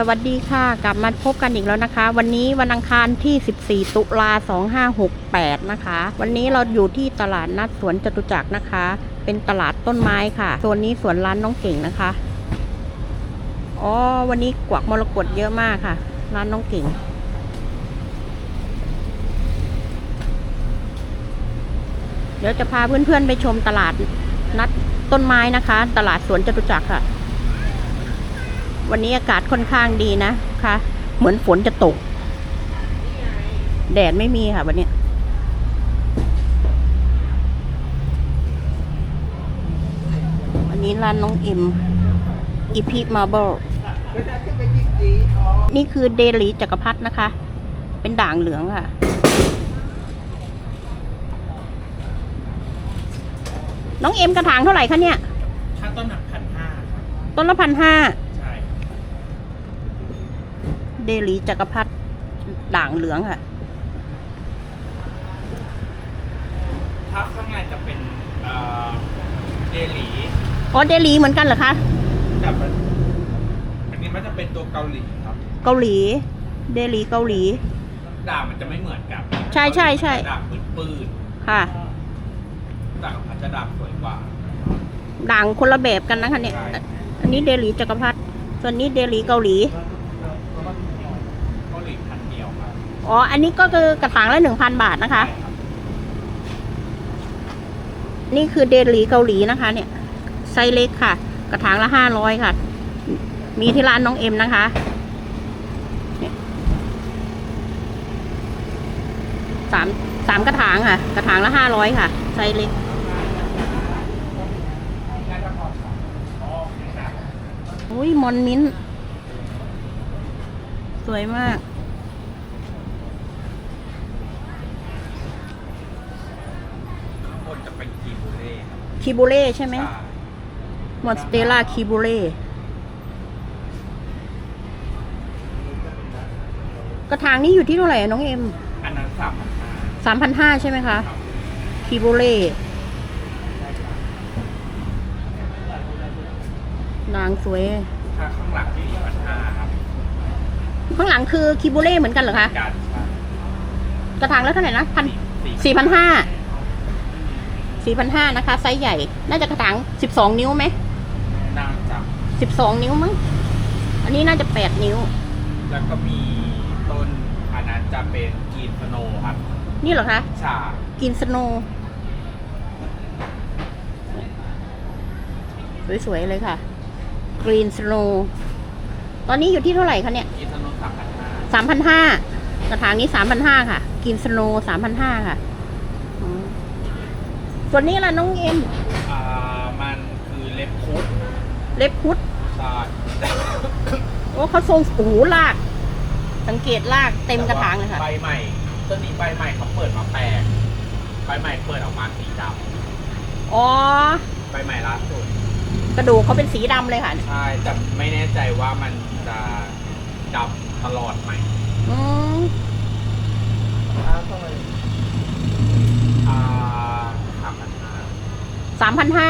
สวัสดีค่ะ กลับมาพบกันอีกแล้วนะคะ วันนี้วันอังคารที่ 14 ตุลา 2568 นะคะ วันนี้เราอยู่ที่ตลาดนัดสวนจตุจักรนะคะ เป็นตลาดต้นไม้ค่ะส่วนนี้สวนร้านน้องเก่งนะคะอ๋อวันนี้กวักมรกตเยอะมากค่ะ ร้านน้องเก่ง เดี๋ยวจะพาเพื่อนๆไปชมตลาดนัดต้นไม้นะคะ ตลาดสวนจตุจักรค่ะ วันนี้อากาศค่อนข้างดีนะคะ เหมือนฝนจะตก แดดไม่มีค่ะวันเนี้ยวันนี้ร้านน้องอิมอีพีมาเบิลนี่คือเดลีจักรพรรดินะคะ เป็นด่างเหลืองค่ะ น้องเอ็มกระถางเท่าไหร่คะเนี่ยถ้าต้นหนักพันห้า ต้นละพันห้าใช่ เดลีจักรพรรดิด่างเหลืองค่ะถ้าข้างในจะเป็นเอ่อเดลีอ๋อเดลีเหมือนกันเหรอคะแต่มันอันนี้มันจะเป็นตัวเกาหลีครับ เกาหลี เดลีเกาหลี ด่างมันจะไม่เหมือนกันใช่ใช่ใช่ด่างปืนปืนค่ะๆด่างพันจะด่างสวยกว่าด่างคนละแบบกันนะคะเนี่ยใช่อันนี้เดลีจักรพรรดิส่วนนี้เดลีเกาหลี เกาหลีพันเดียวครับ อ๋อ อันนี้ก็คือกระถางละหนึ่งพันบาทนะคะ นี่คือเดลีเกาหลีนะคะ เนี่ยไซเล็กค่ะ กระถางละห้าร้อยค่ะ มีที่ร้านน้องเอ็มนะคะสามสามกระถางค่ะ กระถางละห้าร้อยค่ะ ไซเล็กอุ้ยมอนมิ้น สวยมาก ข้างบนจะ เป็นกีบูเล่ครับคิบูเล่ใช่ไหมใช่มอนสเตล่าคิบูเล่กระถางนี้อยู่ที่เท่าไหร่อะน้องเอ็ม อันนั้นสามพันห้าสามพันห้าใช่ไหมคะคิบูเล่นางสวยถ้าข้างหลังที่พันห้าครับข้างหลังคือคิบูเล่เหมือนกันเหรอคะการใช่กระถางแล้วเท่าไหร่นะพันสี่สี่พันห้า สี่พันห้านะคะ ไซส์ใหญ่ น่าจะกระถางสิบสองนิ้วไหมนางจับสิบสองนิ้วมั้ง อันนี้น่าจะแปดนิ้ว แล้วก็มีต้นอันนั้นจะเป็นกรีนสโนว์ครับนี่เหรอคะชา กินสโนว์สวยๆเลยค่ะ กรีนสโนว์ตอนนี้อยู่ที่เท่าไหร่คะเนี่ยกรีนสโนว์สามพันห้าสามพันห้ากระถางนี้สามพันห้าค่ะ กินสโนว์สามพันห้าค่ะอืม ส่วนนี้ล่ะน้องเอ็มอ่ามันคือเล็บคุดเล็บพุดใช่โอ้เขาทรงโอ้โหลาก สังเกตลากเต็มกระถางเลยค่ะ ใบใหม่ต้นนี้ใบใหม่เขาเปิดมาแปลกใบใหม่เปิดออกมาสีดอ๋อำใบใหม่ล่าสุดกระดูกเขาเป็นสีดำเลยค่ะ ใช่แต่ไม่แน่ใจว่ามันจะดำตลอดไหม อืม อ่าสามพันห้า สามพันห้า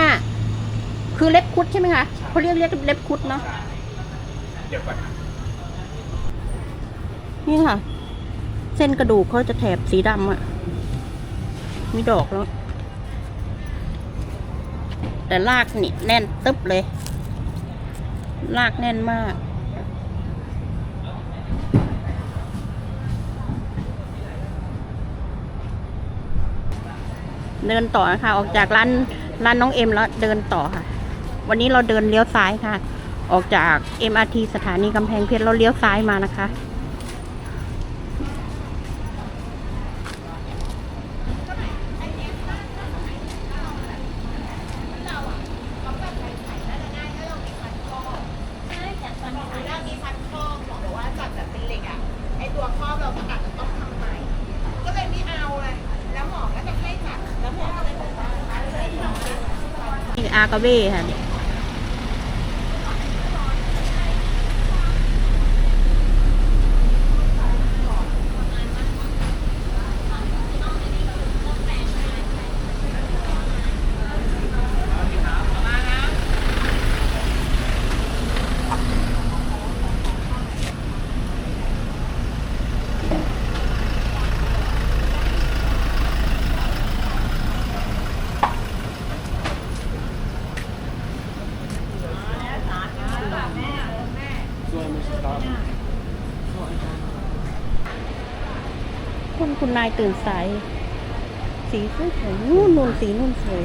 คือเล็บคุดใช่ไหมคะใช่เขาเรียกเรียกเล็บคุดเนาะใช่เดี๋ยวก่อนนะนี่ค่ะ เส้นกระดูกเขาจะแถบสีดำอะมีดอกแล้ว แต่รากนี่แน่นตึ๊บเลยรากแน่นมากเดินต่อนะคะออกจากร้าน ร้านน้องเอ็มแล้วเดินต่อค่ะ วันนี้เราเดินเลี้ยวซ้ายค่ะ ออกจาก MRT สถานีกำแพงเพชรเราเลี้ยวซ้ายมานะคะ เรามีฟันครอบบอกเลยว่าจัดแบบเป็นเหล็กอะ ไอตัวครอบเราก็อาจจะต้องทำใหม่ ก็เลยไม่เอาเลย แล้วหมอก็จะให้จัด แล้วหมอก็เลยบอกว่าให้ทำนะ นี่อากา เบ้ค่ะเนายตื่นสาย สีสวยๆนู่นนู่นสีนู่นสวย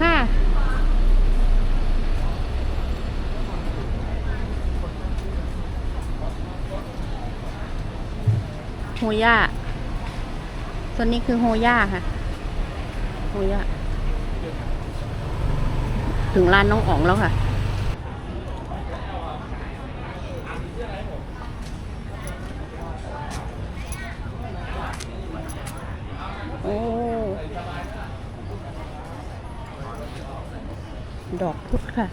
ค่ะโฮย่าตัวนี้คือโฮย่าค่ะ โฮย่าถึงร้านน้องอ๋องแล้วค่ะ โอ้ ดอกพุธค่ะ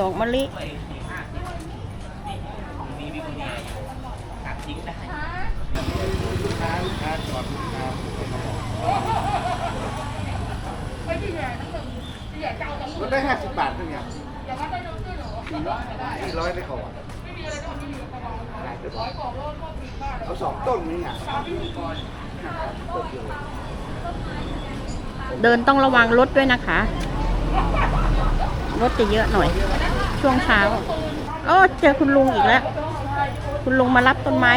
ดอกมะลิลดได้ห้าสิบบาทเป็นไงสี่ร้อยได้เขอะเอาสองต้นนี่อะเดินต้องระวังรถด้วยนะคะ รถจะเยอะหน่อย ช่วงเช้าโอ้เจอคุณลุงอีกแล้ว คุณลุงมารับต้นไม้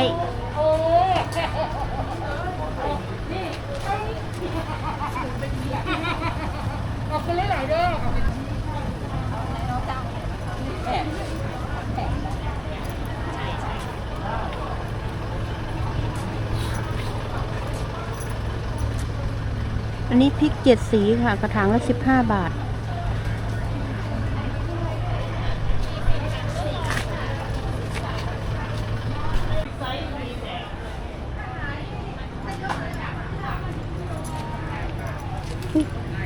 อันนี้พริกเจ็ดสีค่ะ กระถางละสิบห้าบาท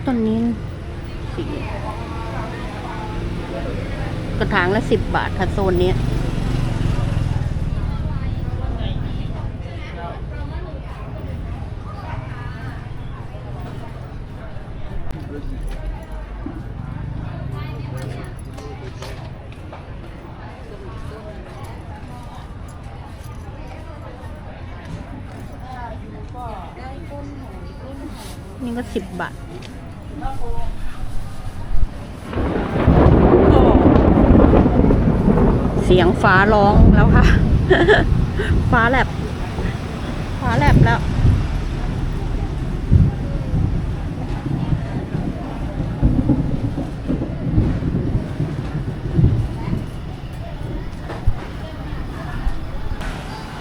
ต้นนี้สีกระ ถางละสิบบาทค่ะโซนนี้นี่ก็สิบบาท เสียงฟ้าร้องแล้วค่ะ ฟ้าแลบฟ้าแลบแล้ว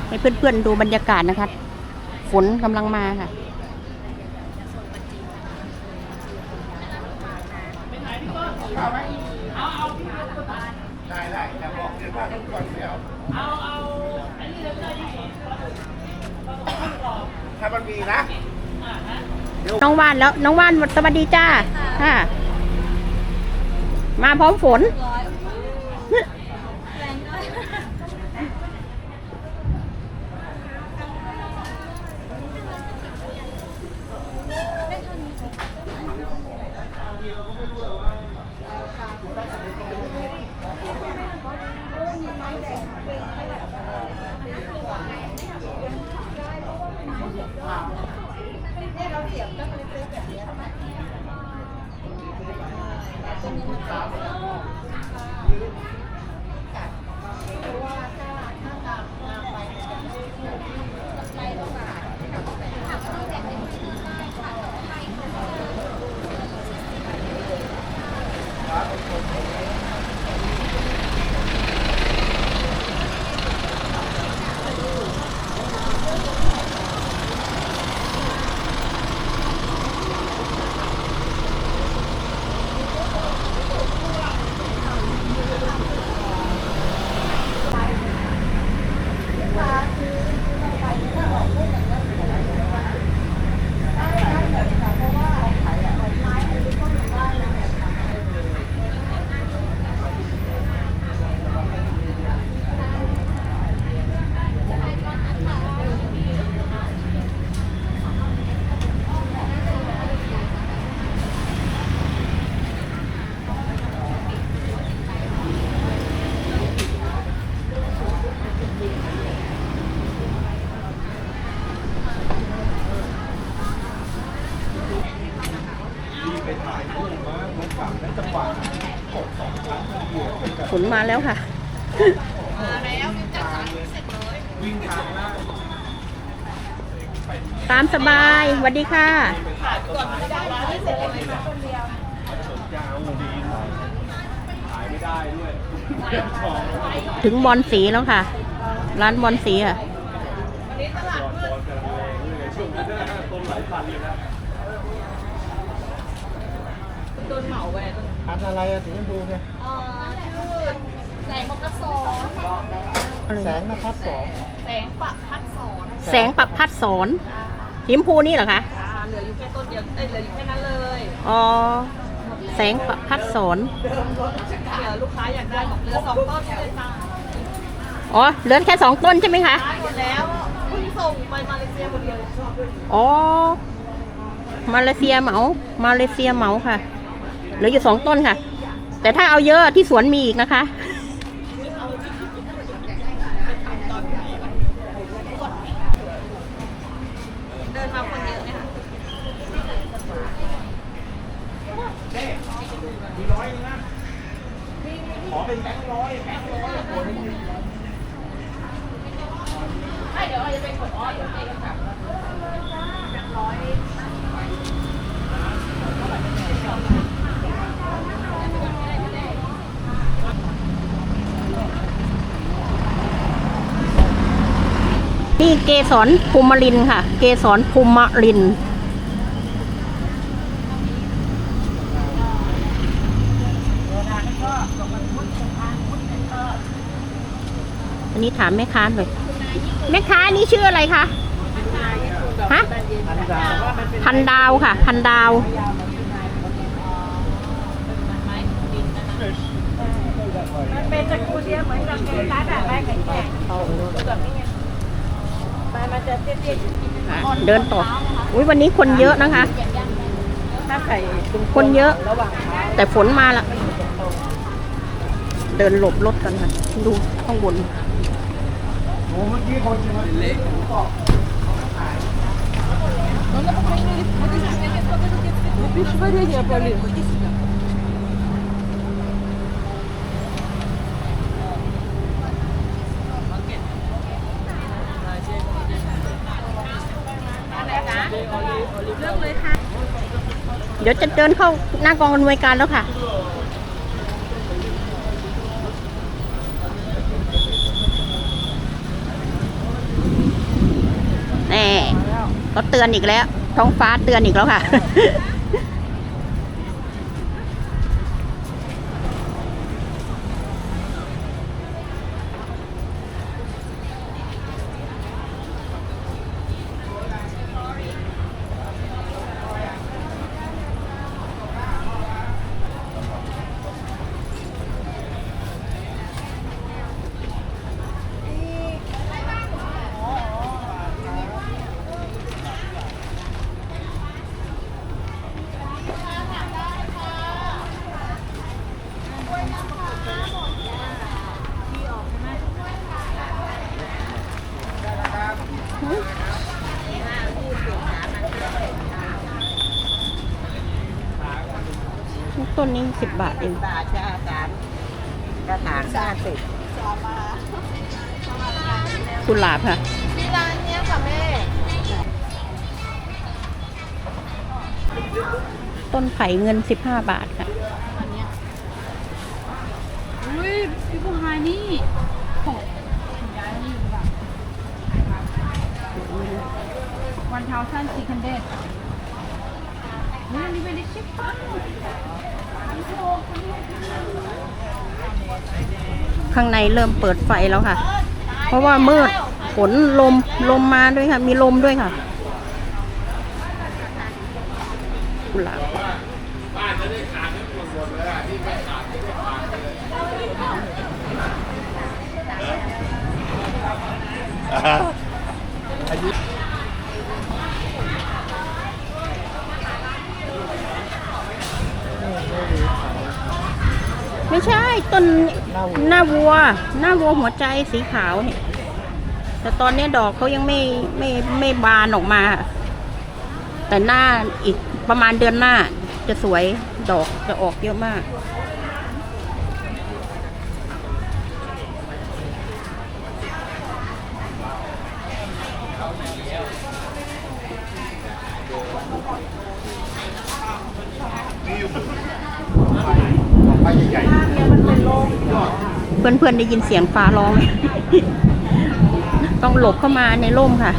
ให้เพื่อนๆดูบรรยากาศนะคะ ฝนกำลังมาค่ะ ได้ได้แต่บอกเลยว่าต้องก่อนเดียวถ้ามันมีนะ น้องว่านแล้ว น้องว่านสวัสดีจ้าค่ะมาพร้อมฝน มาแล้วค่ะมาแล้วมีจัดสรรเสร็จเลยวิ่งทางล่างตามสบายสวัสดีค่ะขาดก่อนไม่ได้ร้านที่เสร็จเลยมาคนเดียวยาวดีขายไม่ได้ด้วยของถึงบอลสีแล้วค่ะ ร้านบอลสีค่ะวันนี้ตลาดมืดกำลังแรงเลยช่วงนั้นต้นหลายพันเลยนะโดนเหมาแหวนพันอะไรอะสีชม แสงปะพัดสอนแสงนภัสสองแสงปะพัดสอนแสงปักพัดสอนสีชมพูนี่เหรอคะอ่าเหลืออยู่แค่ต้นเดียวเอ้ยเหลืออยู่แค่นั้นเลยอ๋อแสงปักพัดสอนเดี๋ยวลูกค้าอยากได้บอกเหลือสองต้นเลยค่ะอ๋อเหลือแค่สองต้นใช่ไหมคะได้หมดแล้วเพิ่งส่งไปมาเลเซียคนเดียวอ๋อมาเลเซียเหมา มาเลเซียเหมาค่ะเหลืออยู่สองต้นค่ะ แต่ถ้าเอาเยอะที่สวนมีอีกนะคะ ตอนนี้ดินมาคนเยอะไหมคะ มีร้อยนึงนะขอเป็นแบงค์ร้อยแบงค์ร้อยโอนให้ยืม ไม่เดี๋ยวเราจะไปกดอ้อยเดี๋ยวไปกันแบบร้อย นี่เกสรภูมิลินค่ะ เกสรภูมิลินอันนี้ถามแม่ค้าหน่อยแม่ค้านี่ชื่ออะไรคะฮะพันดาวค่ะ พันดาวมันเป็นตระกูลเดียวเหมือนกับคล้าแบบใบแข็งแบบนี้ไง เตี้ยๆเดินต่อ อุ้ยวันนี้คนเยอะนะคะ ถ้าใส่คนเยอะระหว่างเท้าแต่ฝนมาละ เดินหลบรถกันค่ะ ดูข้างบนโอ้เมื่อกี้คนจะมาเล็ก อะไรจ๊ะเลือกเลยค่ะ เดี๋ยวจะเดินเข้าหน้ากองอำนวยการแล้วค่ะ แน่เขาเตือนอีกแล้ว ท้องฟ้าเตือนอีกแล้วค่ะ ต้นนี้สิบบาทเองบาทจ้าสามกระถางห้าสิบกุหลาบค่ะที่ร้านเนี้ยค่ะแม่ ต้นไผ่เงินสิบห้าบาทค่ะอุ้ยพี่ผู้ชายนี่ของย้ายนี่แบบวันเท้าสั้นสี่คันเดดเฮ้ยอันนี้เป็นดิชิปปั้น ข้างในเริ่มเปิดไฟแล้วค่ะ เพราะว่ามืดฝนลมลมมาด้วยค่ะ มีลมด้วยค่ะกุหลาบ ไม่ใช่ต้นหน้าวัว หน้าวัวหัวใจสีขาวเนี่ยแต่ตอนนี้ดอกเขายังไม่ไม่ไม่บานออกมา แต่หน้าอีกประมาณเดือนหน้าจะสวยดอกจะออกเยอะมาก เพื่อนๆได้ยินเสียงฟ้าร้องไหมต้องหลบเข้ามาในร่มค่ะ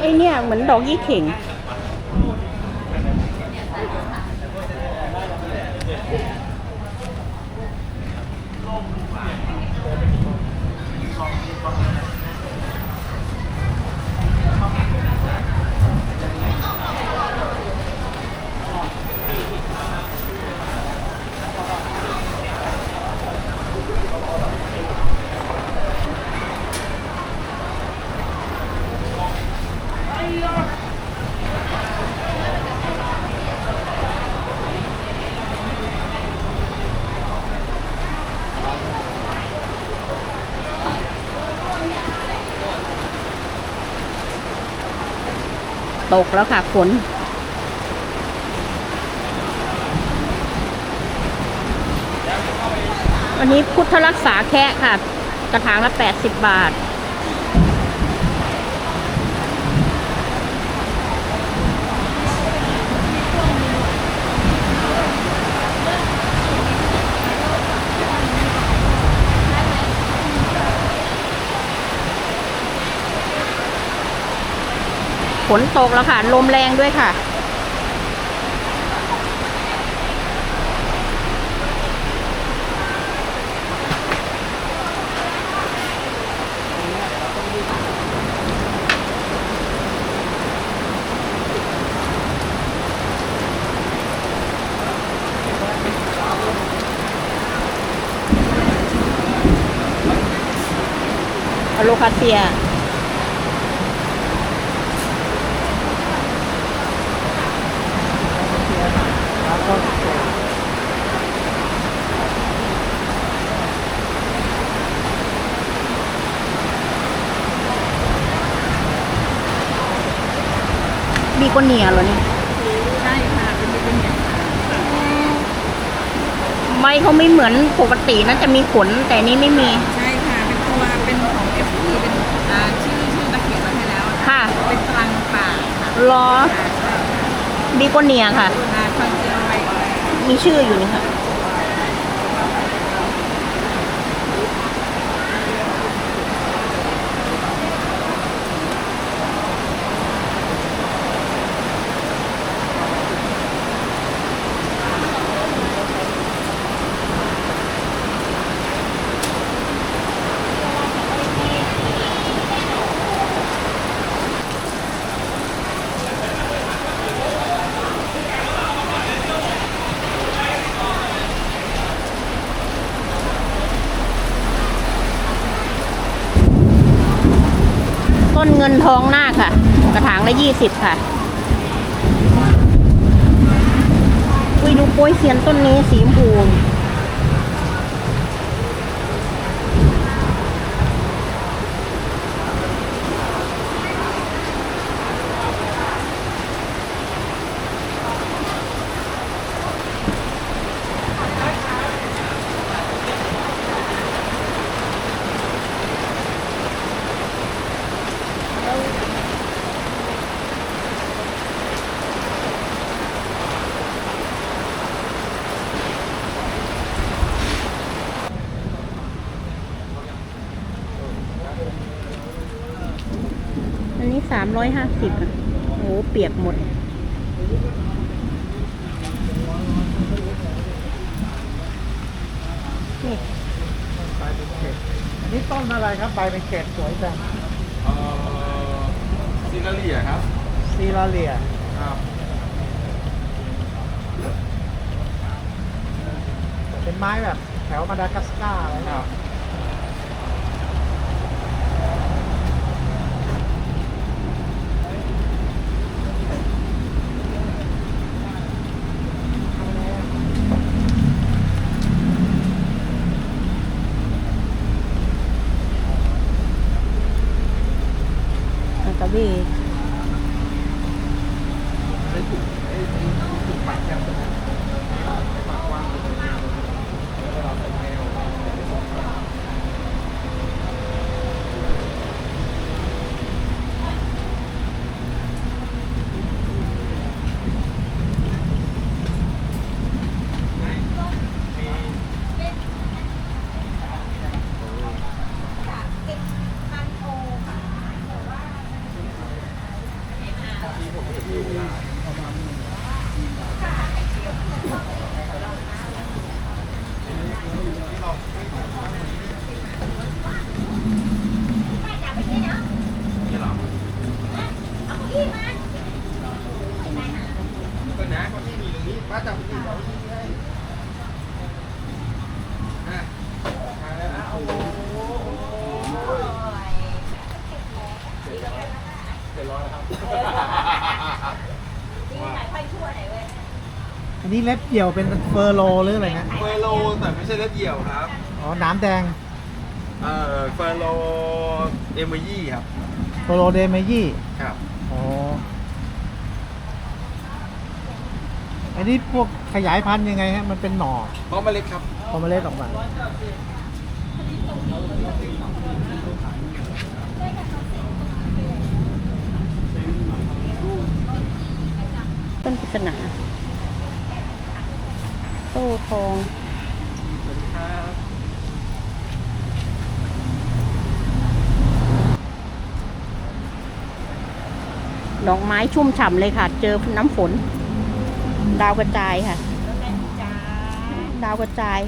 ไอเนี่ยเหมือนดอกยี่เข่ง ตกแล้วค่ะฝนวันนี้พุทธรักษาแค่ค่ะ กระถางละ 80 บาท ฝนตกแล้วค่ะ ลมแรงด้วยค่ะ อโลคาเซีย บีโกเนียเหรอนี่ใช่ค่ะเป็นเป็นอย่างใบเขาไม่เหมือนปกตินะจะมีขนแต่นี้ไม่มี ใช่ค่ะ เป็นตัวเป็นของ FP เป็นอ่าชื่อชื่อตะเขียนมาให้แล้วอะค่ะ เป็นตรังป่าค่ะรอบีโกเนียค่ะ อ่าคอนเจลไวมีชื่ออยู่นี่ค่ะ ทองหน้าค่ะ กระถางละยี่สิบค่ะอุ้ยดูโป้ยเซียนต้นนี้สีชม อยห้าสิบอะโอ้เปียกหมด นี่อันนี้ต้นอะไรครับ ใบเป็นเกล็ดสวยจังเอ่อซิลาเลียครับซีลาเลียครับเป็นไม้แบบแถวมาดากัสการ์อะไรคเงี้รัยบ นนี้เล็บเกี่ยวเป็นเฟอร์โลหรืออะไรนะเฟอร์โลแต่ไม่ใช่เล็บเหี่ยวครับ อ๋อน้ำแดงเอ่อเฟอร์โลเอมยี่ครับ เฟอร์โลเดเมยี่ ครับ อ๋อ อันนี้พวกขยายพันธุ์ยังไงฮะ มันเป็นหน่อเพราะเมล็ดครับ พอเมล็ดออกมา ต้นปริศนาโซ่ทอง ดอกไม้ชุ่มฉ่ำเลยค่ะ เจอน้ำฝน ดาวกระจายค่ะ ดาวกระจาย